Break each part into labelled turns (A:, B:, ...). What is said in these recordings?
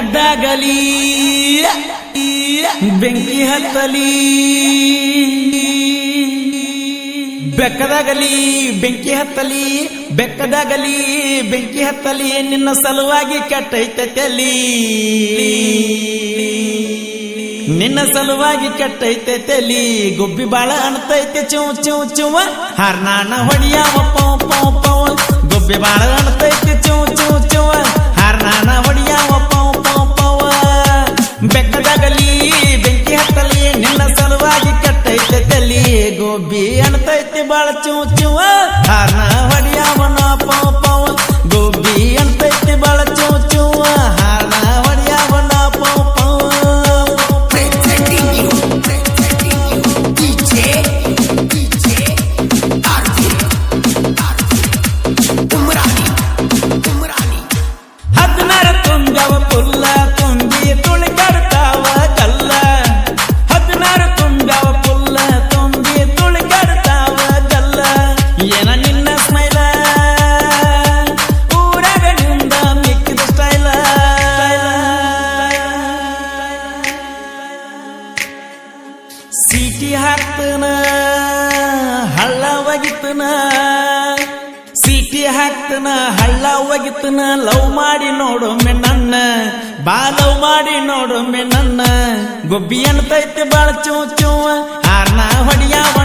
A: ಬೆಕ್ಕದಾಗಲಿ ಬೆಂಕಿ ಹತ್ತಲಿ. ಬೆಕ್ಕದಾಗಲಿ, ಬೆಂಕಿ ಹತ್ತಲಿ. ಬೆಕ್ಕದಾಗಲಿ, ಬೆಂಕಿ ಹತ್ತಲಿ. ನಿನ್ನ ಸಲುವಾಗಿ ಕಟ್ಟೈತೆ ತಲಿ ನಿನ್ನ ಸಲುವಾಗಿ ಕೆಟ್ಟೈತೆ ತಲಿ ಗುಬ್ಬಿ ಬಾಳ ಅಣ್ತೈತೆ, ಚೂ ಚೂ, ಚೂವ. ಹರ್ನಾಣ ಹೊಡಿಯಾವ, ಪೌ ಪೌ ಪೌ. ಗುಬ್ಬಿ ಬಾಳ ಅಣ್ತೈತೆ, ಚೂ ಚೂ, ಚೂವ. ಅಣ್ತೈತಿ ಬಾಳ ಚೂ ಚೂವ ಹಾರ್ನ ಸೀಟಿ ಹಾಕ್ತನ ಹಳ್ಳ ಒಗಿತನ ಸೀಟಿ ಹಾಕ್ತನ ಹಳ್ಳ ಒಗಿತನ ಲವ್ ಮಾಡಿ ನೋಡೊಮ್ಮೆ ನನ್ನ, ಬಾ ಲವ್ ಮಾಡಿ ನೋಡೊಮ್ಮೆ ನನ್ನ. ಗೊಬ್ಬಿ ಅಂತೈತೆ ಬಾಳ ಚೂ ಚೂ ಆರ್ನ ಹೊಡಿಯಾವಣ್ಣ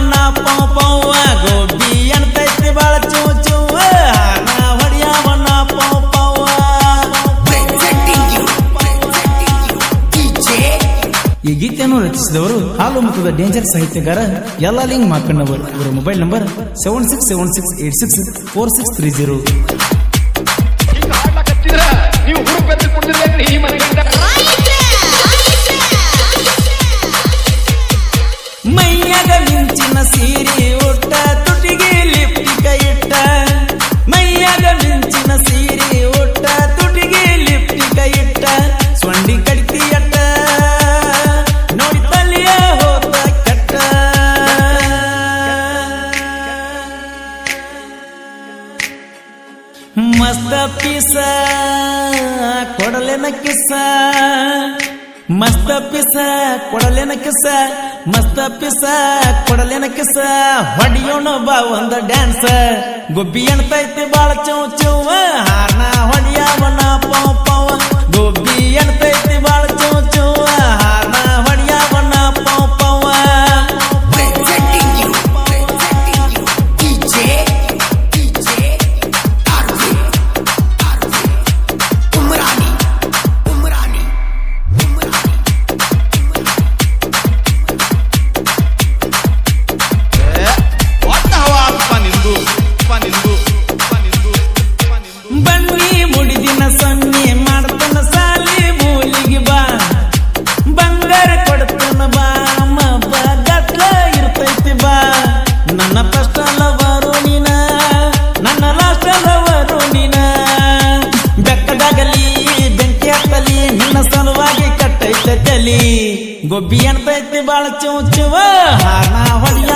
A: ಈ ಗೀತೆಯನ್ನು ರಚಿಸಿದವರು ಹಾಲು ಮುಖದ ಡೇಂಜರ್ ಸಾಹಿತ್ಯಗಾರ ಎಲ್ಲ ಲಿಂಕ್ ಮಾಕಣ್ಣವರು. ಇವರ mobile number seven six seven six eight six four six three zero. ಪಿಸ ಕೊಡಲೆನ ಕಿಸ, ಮಸ್ತ ಪಿಸ, ಕೊಡಲೆನ ಕಿಸ, ಮಸ್ತ ಪಿಸ, ಕೊಡಲೆನ ಕಿಸ. ಹೊಡಿಯೋಣ ಬಾ ಒಂದ ಡ್ಯಾನ್ಸ್. ಗುಬ್ಬಿ ಅಣ್ತೈತಿ ಬಾಳ ಚೌ ಚೌವ ತಲಿ ಗೊಬ್ಬಿ ಅನ್ತೈತಿ ಬಾಳ ಚುವ ಹಾನ ಹೊಡಿಯ.